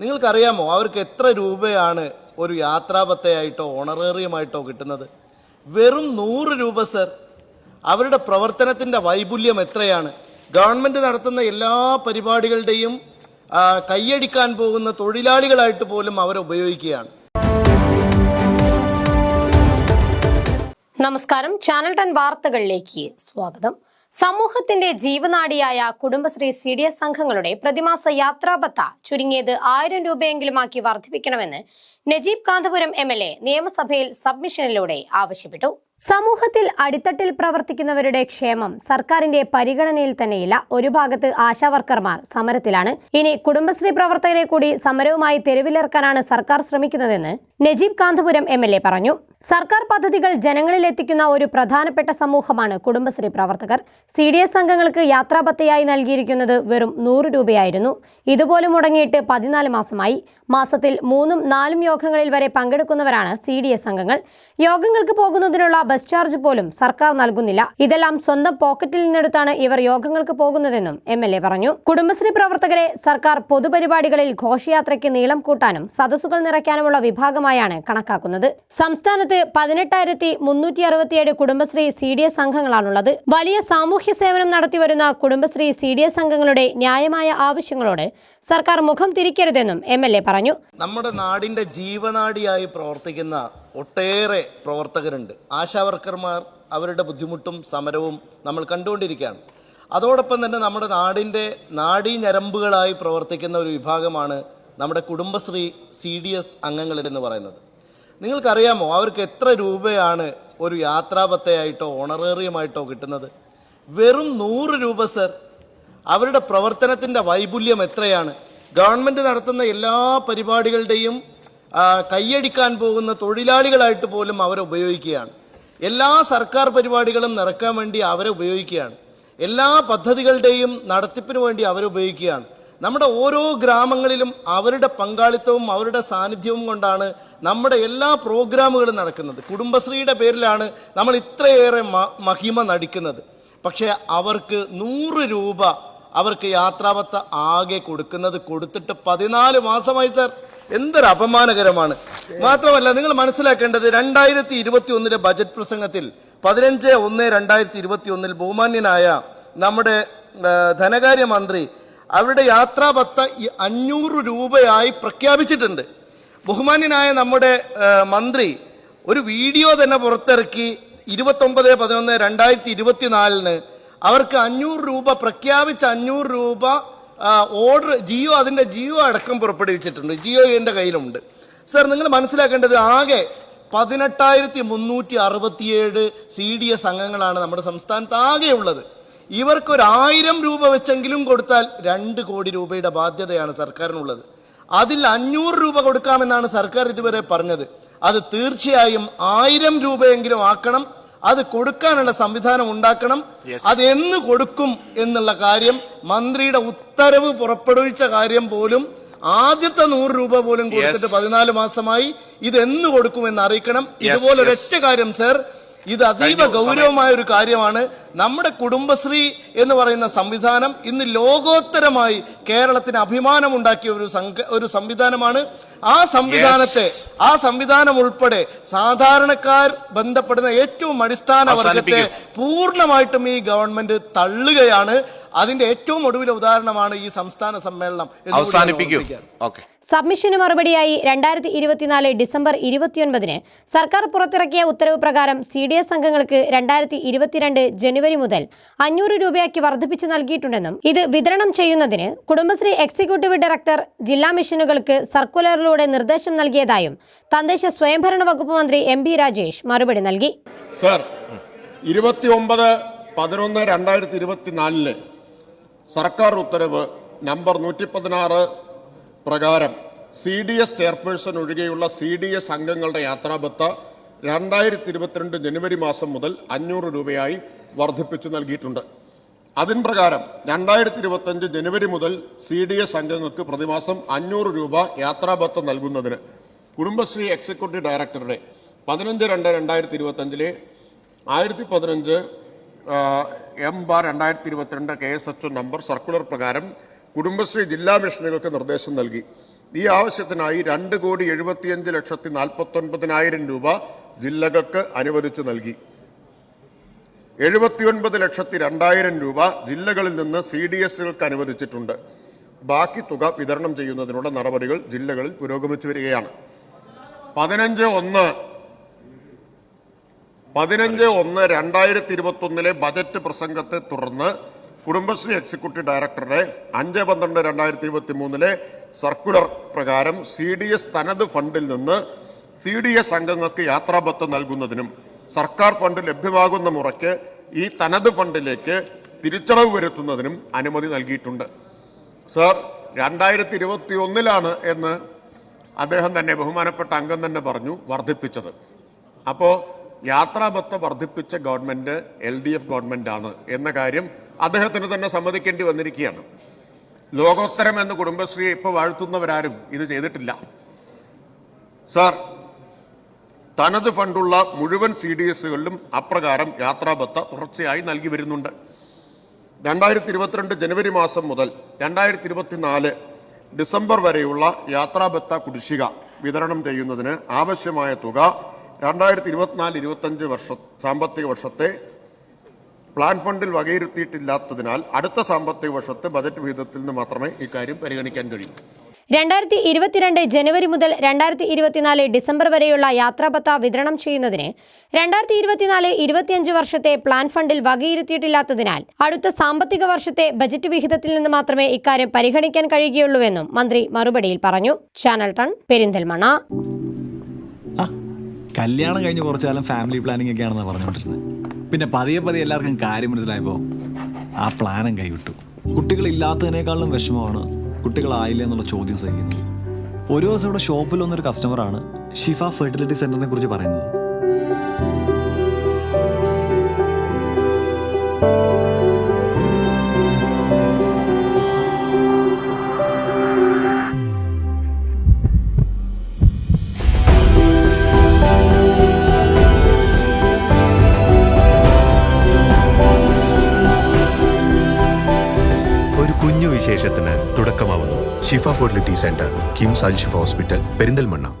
നിങ്ങൾക്കറിയാമോ അവർക്ക് എത്ര രൂപയാണ് ഒരു യാത്രാപത്തയായിട്ടോ ഓണറേറിയമായിട്ടോ കിട്ടുന്നത്? വെറും നൂറ് രൂപ സർ. അവരുടെ പ്രവർത്തനത്തിന്റെ വൈപുല്യം എത്രയാണ്? ഗവൺമെന്റ് നടത്തുന്ന എല്ലാ പരിപാടികളുടെയും കൈയടിക്കാൻ പോകുന്ന തൊഴിലാളികളായിട്ട് പോലും അവരെ ഉപയോഗിക്കുകയാണ്. നമസ്കാരം. ചാനൽ ടെൻ വാർത്തകളിലേക്ക് സ്വാഗതം. സമൂഹത്തിന്റെ ജീവനാടിയായ കുടുംബശ്രീ സി ഡി എസ് സംഘങ്ങളുടെ പ്രതിമാസ യാത്രാബത്ത ചുരുങ്ങിയത് ആയിരം രൂപയെങ്കിലുമാക്കി വർദ്ധിപ്പിക്കണമെന്ന് Najeeb Kanthapuram M L A നിയമസഭയിൽ സബ്മിഷനിലൂടെ ആവശ്യപ്പെട്ടു. സമൂഹത്തിൽ അടിത്തട്ടിൽ പ്രവർത്തിക്കുന്നവരുടെ ക്ഷേമം സർക്കാരിന്റെ പരിഗണനയിൽ തന്നെയില്ല. ഒരു ഭാഗത്ത് ആശാവർക്കർമാർ സമരത്തിലാണ്. ഇനി കുടുംബശ്രീ പ്രവർത്തകരെ കൂടി സമരവുമായി തെരുവിലിറക്കാനാണ് സർക്കാർ ശ്രമിക്കുന്നതെന്ന് നജീബ് കാന്തപുരം എം പറഞ്ഞു. സർക്കാർ പദ്ധതികൾ ജനങ്ങളിൽ എത്തിക്കുന്ന ഒരു പ്രധാനപ്പെട്ട സമൂഹമാണ് കുടുംബശ്രീ പ്രവർത്തകർ. സി ഡി എസ് അംഗങ്ങൾക്ക് യാത്രാബത്തയായി നൽകിയിരിക്കുന്നത് വെറും നൂറ് രൂപയായിരുന്നു. ഇതുപോലും മുടങ്ങിയിട്ട് പതിനാല് മാസമായി. മാസത്തിൽ മൂന്നും നാലും യോഗങ്ങളിൽ വരെ പങ്കെടുക്കുന്നവരാണ് സി അംഗങ്ങൾ. യോഗങ്ങൾക്ക് പോകുന്നതിനുള്ള ബസ് ചാർജ് പോലും സർക്കാർ നൽകുന്നില്ല. ഇതെല്ലാം സ്വന്തം പോക്കറ്റിൽ നിന്നെടുത്താണ് ഇവർ യോഗങ്ങൾക്ക് പോകുന്നതെന്നും എം എൽ എ പറഞ്ഞു. കുടുംബശ്രീ പ്രവർത്തകരെ സർക്കാർ പൊതുപരിപാടികളിൽ ഘോഷയാത്രയ്ക്ക് നീളം കൂട്ടാനും സദസ്സുകൾ നിറയ്ക്കാനുമുള്ള വിഭാഗമായാണ് കണക്കാക്കുന്നത്. സംസ്ഥാനത്ത് പതിനെട്ടായിരത്തി മുന്നൂറ്റി അറുപത്തിയേഴ് കുടുംബശ്രീ സി ഡി എസ് അംഗങ്ങളാണുള്ളത് വലിയ സാമൂഹ്യ സേവനം നടത്തിവരുന്ന കുടുംബശ്രീ സി ഡി എസ് അംഗങ്ങളുടെ ന്യായമായ ആവശ്യങ്ങളോട് സർക്കാർ മുഖം തിരിക്കരുതെന്നും എം എൽ എ പറഞ്ഞു. നമ്മുടെ നാടിന്റെ ജീവനാടിയായി പ്രവർത്തിക്കുന്ന ഒട്ടേറെ പ്രവർത്തകരുണ്ട്. ആശാവർക്കർമാർ അവരുടെ ബുദ്ധിമുട്ടും സമരവും നമ്മൾ കണ്ടുകൊണ്ടിരിക്കുകയാണ്. അതോടൊപ്പം തന്നെ നമ്മുടെ നാടിന്റെ നാഡീ ഞരമ്പുകളായി പ്രവർത്തിക്കുന്ന ഒരു വിഭാഗമാണ് നമ്മുടെ കുടുംബശ്രീ സി ഡി എസ് അംഗങ്ങളിലെന്ന് പറയുന്നത്. നിങ്ങൾക്കറിയാമോ അവർക്ക് എത്ര രൂപയാണ് ഒരു യാത്രാപത്തയായിട്ടോ ഓണറേറിയമായിട്ടോ കിട്ടുന്നത്? വെറും നൂറ് രൂപ സർ. അവരുടെ പ്രവർത്തനത്തിന്റെ വൈപുല്യം എത്രയാണ്? ഗവൺമെന്റ് നടത്തുന്ന എല്ലാ പരിപാടികളുടെയും കൈയടിക്കാൻ പോകുന്ന തൊഴിലാളികളായിട്ട് പോലും അവരെ ഉപയോഗിക്കുകയാണ്. എല്ലാ സർക്കാർ പരിപാടികളും നിറക്കാൻ വേണ്ടി അവരെ ഉപയോഗിക്കുകയാണ്. എല്ലാ പദ്ധതികളുടെയും നടത്തിപ്പിന് വേണ്ടി അവരെ ഉപയോഗിക്കുകയാണ്. നമ്മുടെ ഓരോ ഗ്രാമങ്ങളിലും അവരുടെ പങ്കാളിത്തവും അവരുടെ സാന്നിധ്യവും കൊണ്ടാണ് നമ്മുടെ എല്ലാ പ്രോഗ്രാമുകളും നടക്കുന്നത്. കുടുംബശ്രീയുടെ പേരിലാണ് നമ്മൾ ഇത്രയേറെ മഹിമ നടിക്കുന്നത്. പക്ഷേ അവർക്ക് നൂറ് രൂപ അവർക്ക് യാത്രാപത്ത ആകെ കൊടുക്കുന്നത് കൊടുത്തിട്ട് പതിനാല് മാസമായി സാർ. എന്തൊരു അപമാനകരമാണ്. മാത്രമല്ല നിങ്ങൾ മനസ്സിലാക്കേണ്ടത് രണ്ടായിരത്തി ഇരുപത്തി ഒന്നിലെ ബജറ്റ് പ്രസംഗത്തിൽ പതിനഞ്ച് ഒന്ന് രണ്ടായിരത്തി ഇരുപത്തി ഒന്നിൽ ബഹുമാന്യനായ നമ്മുടെ ധനകാര്യമന്ത്രി അവരുടെ യാത്രാപത്ത ഭത്ത അഞ്ഞൂറ് രൂപയായി പ്രഖ്യാപിച്ചിട്ടുണ്ട്. ബഹുമാന്യനായ നമ്മുടെ മന്ത്രി ഒരു വീഡിയോ തന്നെ പുറത്തിറക്കി ഇരുപത്തൊമ്പത് പതിനൊന്ന് രണ്ടായിരത്തി ഇരുപത്തിനാലിന് അവർക്ക് അഞ്ഞൂറ് രൂപ പ്രഖ്യാപിച്ച അഞ്ഞൂറ് രൂപ ഓർഡർ ജിയോ അതിന്റെ ജിയോ അടക്കം പുറപ്പെടുവിച്ചിട്ടുണ്ട്. ജിയോ എന്റെ കയ്യിലുണ്ട് സർ നിങ്ങൾ മനസ്സിലാക്കേണ്ടത് ആകെ പതിനെട്ടായിരത്തി മുന്നൂറ്റി അറുപത്തിയേഴ് സി ഡി എസ് അംഗങ്ങളാണ് നമ്മുടെ സംസ്ഥാനത്ത് ആകെ ഉള്ളത് ഇവർക്ക് ഒരു ആയിരം രൂപ വെച്ചെങ്കിലും കൊടുത്താൽ രണ്ട് കോടി രൂപയുടെ ബാധ്യതയാണ് സർക്കാരിനുള്ളത്. അതിൽ അഞ്ഞൂറ് രൂപ കൊടുക്കാമെന്നാണ് സർക്കാർ ഇതുവരെ പറഞ്ഞത്. അത് തീർച്ചയായും ആയിരം രൂപയെങ്കിലും ആക്കണം. അത് കൊടുക്കാനുള്ള സംവിധാനം ഉണ്ടാക്കണം. അത് എന്ന് കൊടുക്കും എന്നുള്ള കാര്യം മന്ത്രിയുടെ ഉത്തരവ് പുറപ്പെടുവിച്ച കാര്യം പോലും ആദ്യത്തെ നൂറ് രൂപ പോലും കൊടുത്തിട്ട് പതിനാല് മാസമായി ഇത് എന്ന് കൊടുക്കുമെന്ന് അറിയിക്കണം. ഇതുപോലെ. ഒരൊറ്റ കാര്യം സർ. ഇത് അതീവ ഗൗരവമായ ഒരു കാര്യമാണ്. നമ്മുടെ കുടുംബശ്രീ എന്ന് പറയുന്ന സംവിധാനം ഇന്ന് ലോകോത്തരമായി കേരളത്തിന് അഭിമാനമുണ്ടാക്കിയ ഒരു സംഘ ഒരു സംവിധാനമാണ്. ആ സംവിധാനത്തെ ആ സംവിധാനം ഉൾപ്പെടെ സാധാരണക്കാർ ബന്ധപ്പെടുന്ന ഏറ്റവും അടിസ്ഥാന വർഗത്തെ പൂർണമായിട്ടും ഈ ഗവൺമെന്റ് തള്ളുകയാണ്. അതിന്റെ ഏറ്റവും ഒടുവിലെ ഉദാഹരണമാണ് ഈ സംസ്ഥാന സമ്മേളനം അവസാനിപ്പിക്കും. ഓക്കെ. സബ്മിഷന് മറുപടിയായി രണ്ടായിരത്തി ഇരുപത്തിനാല് ഡിസംബർ ഇരുപത്തിയൊൻപതിന് സർക്കാർ പുറത്തിറക്കിയ ഉത്തരവ് പ്രകാരം സി ഡി എസ് അംഗങ്ങൾക്ക് രണ്ടായിരത്തി ഇരുപത്തിരണ്ട് ജനുവരി മുതൽ അഞ്ഞൂറ് രൂപയാക്കി വർദ്ധിപ്പിച്ച് നൽകിയിട്ടുണ്ടെന്നും ഇത് വിതരണം ചെയ്യുന്നതിന് കുടുംബശ്രീ എക്സിക്യൂട്ടീവ് ഡയറക്ടർ ജില്ലാ മിഷനുകൾക്ക് സർക്കുലറിലൂടെ നിർദ്ദേശം നൽകിയതായും തദ്ദേശ സ്വയംഭരണ വകുപ്പ് മന്ത്രി എം ബി രാജേഷ് മറുപടി നൽകി. സർ പതിനൊന്ന് രണ്ടായിരത്തി ഇരുപത്തിനാലിൽ സർക്കാർ ഉത്തരവ് നമ്പർ നൂറ്റി പതിനാറ് പ്രകാരം സി ഡി എസ് ചെയർപേഴ്സൺ ഒഴികെയുള്ള സി ഡി എസ് അംഗങ്ങളുടെ യാത്രാബത്ത രണ്ടായിരത്തി ഇരുപത്തിരണ്ട് ജനുവരി മാസം മുതൽ അഞ്ഞൂറ് രൂപയായി വർദ്ധിപ്പിച്ചു നൽകിയിട്ടുണ്ട്. അതിൻ പ്രകാരം രണ്ടായിരത്തി ഇരുപത്തിയഞ്ച് ജനുവരി മുതൽ സി ഡി എസ് അംഗങ്ങൾക്ക് പ്രതിമാസം അഞ്ഞൂറ് രൂപ യാത്രാബത്ത നൽകുന്നതിന് കുടുംബശ്രീ എക്സിക്യൂട്ടീവ് ഡയറക്ടറുടെ പതിനഞ്ച് രണ്ട് രണ്ടായിരത്തി ഇരുപത്തിയഞ്ചിലെ ആയിരത്തി പതിനഞ്ച് എം ബാർ രണ്ടായിരത്തി ഇരുപത്തിരണ്ട് K S H number circular പ്രകാരം കുടുംബശ്രീ ജില്ലാ മിഷനുകൾക്ക് നിർദ്ദേശം നൽകി. ഈ ആവശ്യത്തിനായി രണ്ട് കോടി എഴുപത്തിയഞ്ച് ലക്ഷത്തി നാൽപ്പത്തി ഒൻപതിനായിരം രൂപ ജില്ലകൾക്ക് അനുവദിച്ചു നൽകി. എഴുപത്തിയൊൻപത് ലക്ഷത്തി രണ്ടായിരം രൂപ ജില്ലകളിൽ നിന്ന് സി ഡി എസുകൾക്ക് അനുവദിച്ചിട്ടുണ്ട്. ബാക്കി തുക വിതരണം ചെയ്യുന്നതിനുള്ള നടപടികൾ ജില്ലകളിൽ പുരോഗമിച്ചു വരികയാണ്. പതിനഞ്ച് ഒന്ന് പതിനഞ്ച് ഒന്ന് രണ്ടായിരത്തി ഇരുപത്തി ഒന്നിലെ ബജറ്റ് പ്രസംഗത്തെ തുടർന്ന് കുടുംബശ്രീ എക്സിക്യൂട്ടീവ് ഡയറക്ടറുടെ അഞ്ച് പന്ത്രണ്ട് രണ്ടായിരത്തി ഇരുപത്തി മൂന്നിലെ സർക്കുലർ പ്രകാരം സി ഡി എസ് തനത് ഫണ്ടിൽ നിന്ന് സി ഡി എസ് അംഗങ്ങൾക്ക് യാത്രാബത്ത് നൽകുന്നതിനും സർക്കാർ ഫണ്ട് ലഭ്യമാകുന്ന മുറയ്ക്ക് ഈ തനത് ഫണ്ടിലേക്ക് തിരിച്ചടവ് വരുത്തുന്നതിനും അനുമതി നൽകിയിട്ടുണ്ട്. സർ രണ്ടായിരത്തി ഇരുപത്തി ഒന്നിലാണ് എന്ന് അദ്ദേഹം തന്നെ ബഹുമാനപ്പെട്ട അംഗം തന്നെ പറഞ്ഞു വർദ്ധിപ്പിച്ചത്. അപ്പോൾ യാത്രാബത്ത വർദ്ധിപ്പിച്ച government L D F government ആണ് എന്ന കാര്യം അദ്ദേഹത്തിന് തന്നെ സമ്മതിക്കേണ്ടി വന്നിരിക്കുകയാണ്. ലോകോത്തരം എന്ന് കുടുംബശ്രീ ഇപ്പൊ വാഴ്ത്തുന്നവരാരും ഇത് ചെയ്തിട്ടില്ല. സാർ തനത് ഫണ്ടുള്ള മുഴുവൻ സി ഡി എസുകളിലും അപ്രകാരം യാത്രാബത്ത തുടർച്ചയായി നൽകി വരുന്നുണ്ട്. രണ്ടായിരത്തി ഇരുപത്തിരണ്ട് ജനുവരി മാസം മുതൽ രണ്ടായിരത്തി ഇരുപത്തിനാല് ഡിസംബർ വരെയുള്ള യാത്രാബത്ത കുടിശ്ശിക വിതരണം ചെയ്യുന്നതിന് ആവശ്യമായ തുക രണ്ടായിരത്തി ഇരുപത്തിനാല് ഇരുപത്തിയഞ്ച് വർഷ സാമ്പത്തിക വർഷത്തെ പ്ലാൻ ഫണ്ടിൽ വകയിരുത്തിയിട്ടില്ലാത്തതിനാൽ അടുത്ത സാമ്പത്തിക വർഷത്തെ ബജറ്റ് വിഹിതത്തിൽ നിന്ന് മാത്രമേ ഇക്കാര്യം പരിഗണിക്കാൻ കഴിയൂ. രണ്ടായിരത്തി ഇരുപത്തിരണ്ട് ജനുവരി മുതൽ രണ്ടായിരത്തി ഇരുപത്തിനാല് ഡിസംബർ വരെയുള്ള യാത്രാപത്ത വിതരണം ചെയ്യുന്നതിന് രണ്ടായിരത്തി ഇരുപത്തിനാല് ഇരുപത്തിയഞ്ച് വർഷത്തെ പ്ലാൻ ഫണ്ടിൽ വകയിരുത്തിയിട്ടില്ലാത്തതിനാൽ അടുത്ത സാമ്പത്തിക വർഷത്തെ ബജറ്റ് വിഹിതത്തിൽ നിന്ന് മാത്രമേ ഇക്കാര്യം പരിഗണിക്കാൻ കഴിയുകയുള്ളൂവെന്നും മന്ത്രി മറുപടിയിൽ പറഞ്ഞു. Channel ten Perinthalmanna. ആ കല്യാണം കഴിഞ്ഞ് കുറച്ചു കാലം ഫാമിലി പ്ലാനിംഗ് ഒക്കെയാണെന്നാണ് പറഞ്ഞുകൊണ്ടിരുന്നത് പിന്നെ പതിയെ പതിയെ എല്ലാവർക്കും കാര്യം മനസ്സിലായപ്പോൾ ആ പ്ലാനും കൈവിട്ടു. കുട്ടികളില്ലാത്തതിനേക്കാളും വിഷമമാണ് കുട്ടികളായില്ല എന്നുള്ള ചോദ്യം സഹിക്കുന്നത്. ഒരു ദിവസം ഇവിടെ ഷോപ്പിൽ വന്നൊരു കസ്റ്റമറാണ് ഷിഫ ഫെർട്ടിലിറ്റി സെന്ററിനെ കുറിച്ച് പറയുന്നത്. Shifa fertility centre KIMS Al Shifa hospital Perinthalmanna.